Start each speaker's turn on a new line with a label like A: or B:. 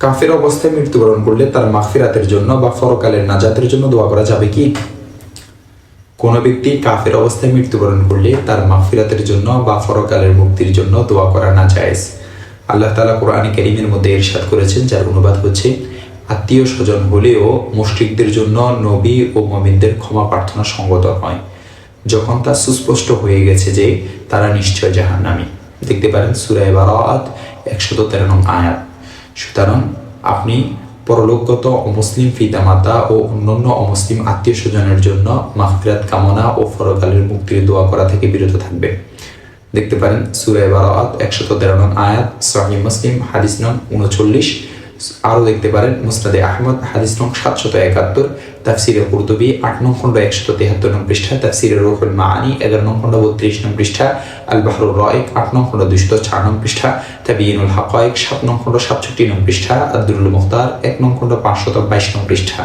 A: কাফের অবস্থায় মৃত্যুবরণ করলে তার মাগফিরাতের জন্য বা ফরকালের নাজাতের জন্য দোয়া করা যাবে কি? কোনো ব্যক্তি কাফের অবস্থায় মৃত্যুবরণ করলে তার মাগফিরাতের জন্য বা ফরকালের মুক্তির জন্য দোয়া করা না জায়েজ আল্লাহ তালা কোরআনে করিমের মধ্যে ইরশাদ করেছেন, যার অনুবাদ হচ্ছে, আত্মীয় স্বজন হলেও মুশরিকদের জন্য নবী ও মমিনদের ক্ষমা প্রার্থনা সঙ্গত হয় যখন তা সুস্পষ্ট হয়ে গেছে যে তারা নিশ্চয় জাহান্নামী। দেখতে পারেন সুরায় বারাত একশত তেরো নং আয়াত। সুতরাং আপনি পরলোকগত অমুসলিম পিতামাতা ও অন্যান্য অমুসলিম আত্মীয় স্বজনের জন্য মাহফিরাত কামনা ও ফরকালের মুক্তির দোয়া করা থেকে বিরত থাকবে। দেখতে পারেন সুরায় বারাত, একশত তেরো নং আয়াত সহি মুসলিম, হাদিস নং উনচল্লিশ। আরও দেখতে পারেন মুসনাদে আহমদ, হাদিস নং সাতশত একাত্তর, তাফসিরে কুর্তুবি আট নং খণ্ড একশত তেহাত্তর নং পৃষ্ঠা, তাফসিরে রুহুল মানি এগারো নং খণ্ড বত্রিশ নং পৃষ্ঠা আল বাহরুর রয়েক আট নং খণ্ড দুশত চার নং পৃষ্ঠা তাবিনুল হাকয়েক সাত নং খণ্ড সাতষট্টি নং পৃষ্ঠা আব্দুল মুখতার এক নং খণ্ড পাঁচশত বাইশ নং পৃষ্ঠা।